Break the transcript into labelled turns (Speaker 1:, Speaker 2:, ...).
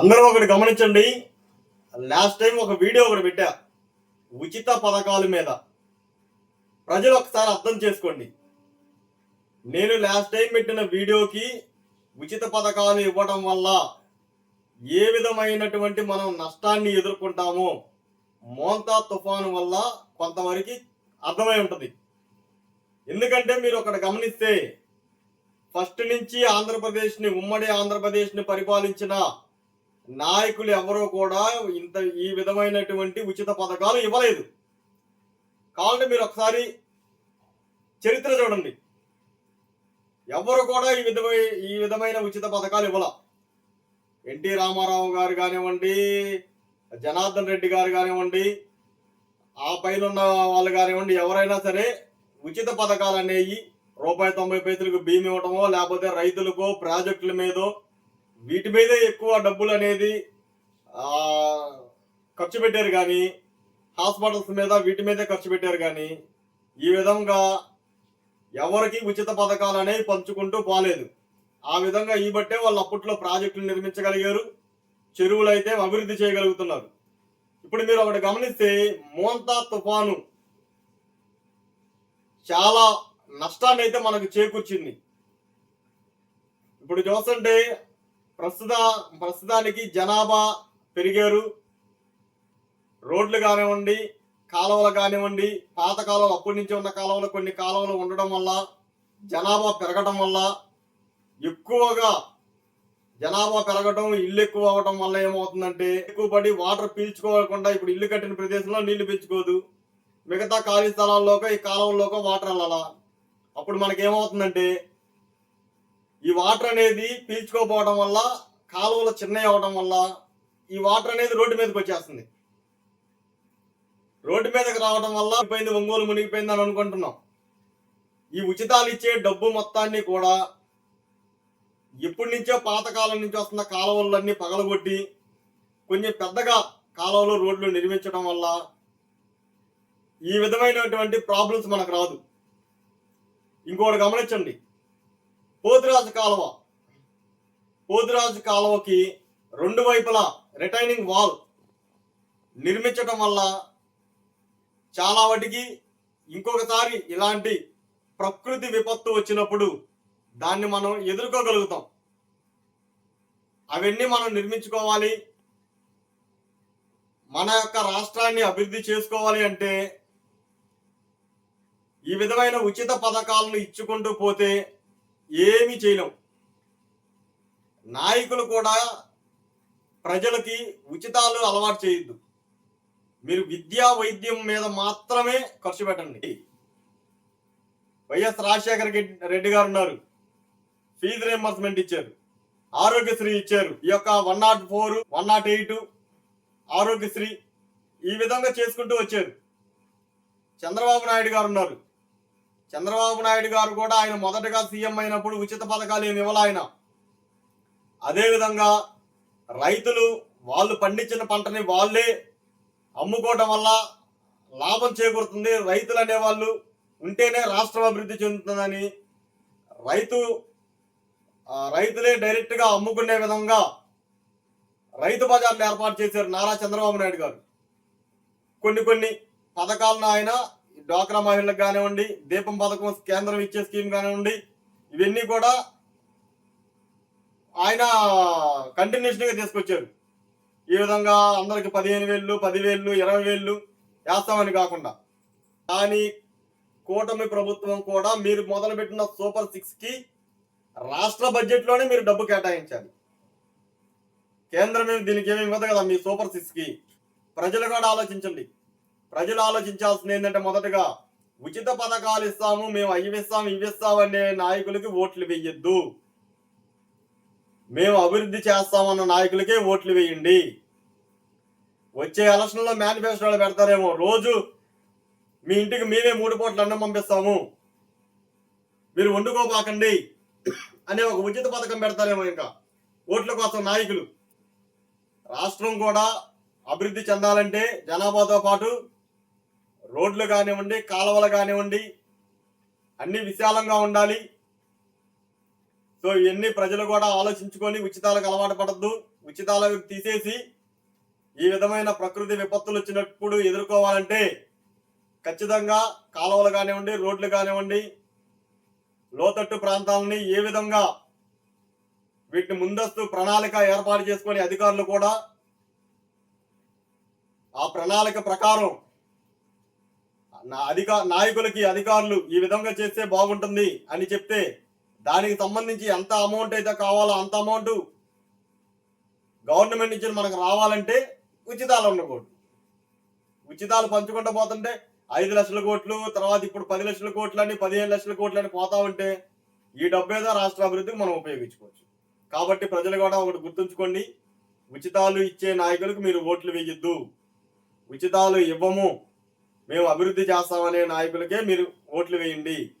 Speaker 1: అందరూ ఒకటి గమనించండి. లాస్ట్ టైం ఒక వీడియో ఒకటి పెట్టా. ఉచిత పథకాల మీద. ప్రజలు ఒకసారి అర్థం చేసుకోండి. నేను లాస్ట్ టైం పెట్టిన వీడియోకి ఉచిత పథకాలు ఇవ్వడం వల్ల ఏ విధమైనటువంటి మనం నష్టాన్ని ఎదుర్కొంటామో మోంతా తుఫాను వల్ల కొంతవరకు అర్థమై ఉంటుంది. ఎందుకంటే మీరు ఒకటి గమనిస్తే ఫస్ట్ నుంచి ఆంధ్రప్రదేశ్ని ఉమ్మడి ఆంధ్రప్రదేశ్ని పరిపాలించిన నాయకులు ఎవరో కూడా ఇంత ఈ విధమైనటువంటి ఉచిత పథకాలు ఇవ్వలేదు. కావాలంటే మీరు ఒకసారి చరిత్ర చూడండి. ఎవరు కూడా ఈ విధమై ఈ విధమైన ఉచిత పథకాలు ఇవ్వాల. ఎన్టీ రామారావు గారు కానివ్వండి జనార్దన్ రెడ్డి గారు కానివ్వండి ఆ పైన ఉన్న వాళ్ళు కానివ్వండి ఎవరైనా సరే ఉచిత పథకాలు అనేవి రూపాయి తొంభై పైసలకు భీమి ఇవ్వటమో లేకపోతే రైతులకో ప్రాజెక్టుల మీదో వీటి మీదే ఎక్కువ డబ్బులు అనేది ఖర్చు పెట్టారు కానీ హాస్పిటల్స్ మీద వీటి మీదే ఖర్చు పెట్టారు కానీ ఈ విధంగా ఎవరికి ఉచిత పథకాలు అనేవి పంచుకుంటూ పోలేదు. ఆ విధంగా ఈ బట్టే వాళ్ళు అప్పట్లో ప్రాజెక్టులు నిర్మించగలిగారు చెరువులు అయితే అభివృద్ధి చేయగలుగుతున్నారు. ఇప్పుడు మీరు ఒకటి గమనిస్తే మోంతా తుఫాను చాలా నష్టాన్ని అయితే మనకు చేకూర్చింది. ఇప్పుడు చూస్తుంటే ప్రస్తుత ప్రస్తుతానికి జనాభా పెరిగారు. రోడ్లు కానివ్వండి కాలువలు కానివ్వండి పాత కాలువలు అప్పటి నుంచి ఉన్న కాలువలు కొన్ని కాలువలు ఉండడం వల్ల జనాభా పెరగడం వల్ల ఎక్కువగా జనాభా పెరగటం ఇల్లు ఎక్కువ అవ్వటం వల్ల ఏమవుతుందంటే ఎక్కువ పడి వాటర్ పీల్చుకోకుండా ఇప్పుడు ఇల్లు కట్టిన ప్రదేశంలో నీళ్ళు పీల్చుకోదు. మిగతా ఖాళీ స్థలాల్లోకో ఈ కాలువల్లోకో వాటర్ వెళ్ళాలా? అప్పుడు మనకేమవుతుందంటే ఈ వాటర్ అనేది పీల్చుకోపోవడం వల్ల కాలువలు చిన్నవి అవడం వల్ల ఈ వాటర్ అనేది రోడ్డు మీదకి వచ్చేస్తుంది. రోడ్డు మీదకి రావడం వల్ల మునిగిపోయింది ఒంగోలు మునిగిపోయింది అని అనుకుంటున్నాం. ఈ ఉచితాలు ఇచ్చే డబ్బు మొత్తాన్ని కూడా ఎప్పటి నుంచో పాతకాలం నుంచి వస్తున్న కాలువలన్నీ పగలగొట్టి కొంచెం పెద్దగా కాలువలు రోడ్లు నిర్మించడం వల్ల ఈ విధమైనటువంటి ప్రాబ్లమ్స్ మనకు రాదు. ఇంకోటి గమనించండి. పోతురాజు కాలువ. పోతురాజు కాలువకి రెండు వైపులా రిటైనింగ్ వాల్ నిర్మించటం వల్ల చాలా వాటికి ఇంకొకసారి ఇలాంటి ప్రకృతి విపత్తు వచ్చినప్పుడు దాన్ని మనం ఎదుర్కోగలుగుతాం. అవన్నీ మనం నిర్మించుకోవాలి. మన యొక్క రాష్ట్రాన్ని అభివృద్ధి చేసుకోవాలి అంటే ఈ విధమైన ఉచిత పథకాలను ఇచ్చుకుంటూ పోతే ఏమీ చేయలేం. నాయకులు కూడా ప్రజలకి ఉచితాలు అలవాటు చేయొద్దు. మీరు విద్యా వైద్యం మీద మాత్రమే ఖర్చు పెట్టండి. వైఎస్ రాజశేఖర రెడ్డి- రెడ్డి గారు ఉన్నారు. ఫీజు రియంబర్స్మెంట్ ఇచ్చారు. ఆరోగ్యశ్రీ ఇచ్చారు. ఈ యొక్క one nought four one nought eight Aarogyasri ఈ విధంగా చేసుకుంటూ వచ్చారు. చంద్రబాబు నాయుడు గారు ఉన్నారు. చంద్రబాబు నాయుడు గారు కూడా ఆయన మొదటగా సీఎం అయినప్పుడు ఉచిత పథకాలు ఏమి ఇవ్వాలి ఆయన. అదేవిధంగా రైతులు వాళ్ళు పండించిన పంటని వాళ్ళే అమ్ముకోవడం వల్ల లాభం చేకూరుతుంది. రైతులు అనేవాళ్ళు ఉంటేనే రాష్ట్రం అభివృద్ధి చెందుతుందని రైతు రైతులే డైరెక్ట్గా అమ్ముకునే విధంగా రైతు బజార్లు ఏర్పాటు చేశారు నారా చంద్రబాబు నాయుడు గారు. కొన్ని కొన్ని పథకాలను ఆయన డ్వాక్రా మహిళలకు కానివ్వండి దీపం పథకం కేంద్రం ఇచ్చే స్కీమ్ కానివ్వండి ఇవన్నీ కూడా ఆయన కంటిన్యూషన్గా తీసుకొచ్చారు. ఈ విధంగా అందరికి పదిహేను వేలు పదివేలు ఇరవై వేలు వేస్తామని కాకుండా. కానీ కూటమి ప్రభుత్వం కూడా మీరు మొదలుపెట్టిన సూపర్ సిక్స్కి రాష్ట్ర బడ్జెట్లోనే మీరు డబ్బు కేటాయించాలి. కేంద్రం దీనికి ఏమి ఇవ్వదు కదా మీ సూపర్ సిక్స్కి ప్రజలు కూడా ఆలోచించండి. ప్రజలు ఆలోచించాల్సింది ఏంటంటే మొదటగా ఉచిత పథకాలు ఇస్తాము మేము అవి ఇస్తాము ఇవి ఇస్తాము అనే నాయకులకి ఓట్లు వేయొద్దు. మేము అభివృద్ధి చేస్తామన్న నాయకులకే ఓట్లు వేయండి. వచ్చే ఎలక్షన్లో మేనిఫెస్టోలు పెడతారేమో రోజు మీ ఇంటికి మేమే మూడు పూట్ల అన్నం పంపిస్తాము. మీరు వండుకోబాకండి అనే ఒక ఉచిత పథకం పెడతారేమో ఇంకా ఓట్ల కోసం నాయకులు. రాష్ట్రం కూడా అభివృద్ధి చెందాలంటే జనాభాతో పాటు రోడ్లు కానివ్వండి కాలువలు కానివ్వండి అన్ని విశాలంగా ఉండాలి. సో ఇవన్నీ ప్రజలు కూడా ఆలోచించుకొని ఉచితాలకు అలవాటు పడద్దు. ఉచితాల తీసేసి ఈ విధమైన ప్రకృతి విపత్తులు వచ్చినప్పుడు ఎదుర్కోవాలంటే ఖచ్చితంగా కాలువలు కానివ్వండి రోడ్లు కానివ్వండి లోతట్టు ప్రాంతాలని ఏ విధంగా వీటిని ముందస్తు ప్రణాళిక ఏర్పాటు చేసుకుని అధికారులు కూడా ఆ ప్రణాళిక ప్రకారం నా అధిక నాయకులకి అధికారులు ఈ విధంగా చేస్తే బాగుంటుంది అని చెప్తే దానికి సంబంధించి ఎంత అమౌంట్ అయితే కావాలో అంత అమౌంట్ గవర్నమెంట్ నుంచి మనకు రావాలంటే ఉచితాలు ఉండకూడదు. ఉచితాలు పంచుకుంటూ పోతుంటే ఐదు లక్షల కోట్లు తర్వాత ఇప్పుడు పది లక్షల కోట్లు అని పదిహేను లక్షల కోట్లు అని పోతా ఉంటే ఈ డబ్బేదో రాష్ట్ర అభివృద్ధికి మనం ఉపయోగించుకోవచ్చు. కాబట్టి ప్రజలు కూడా ఒకటి గుర్తుంచుకోండి ఉచితాలు ఇచ్చే నాయకులకు మీరు ఓట్లు వేయొద్దు. ఉచితాలు ఇవ్వము. మేము అభివృద్ధి చేస్తామనే నాయకులకే మీరు ఓట్లు వేయండి.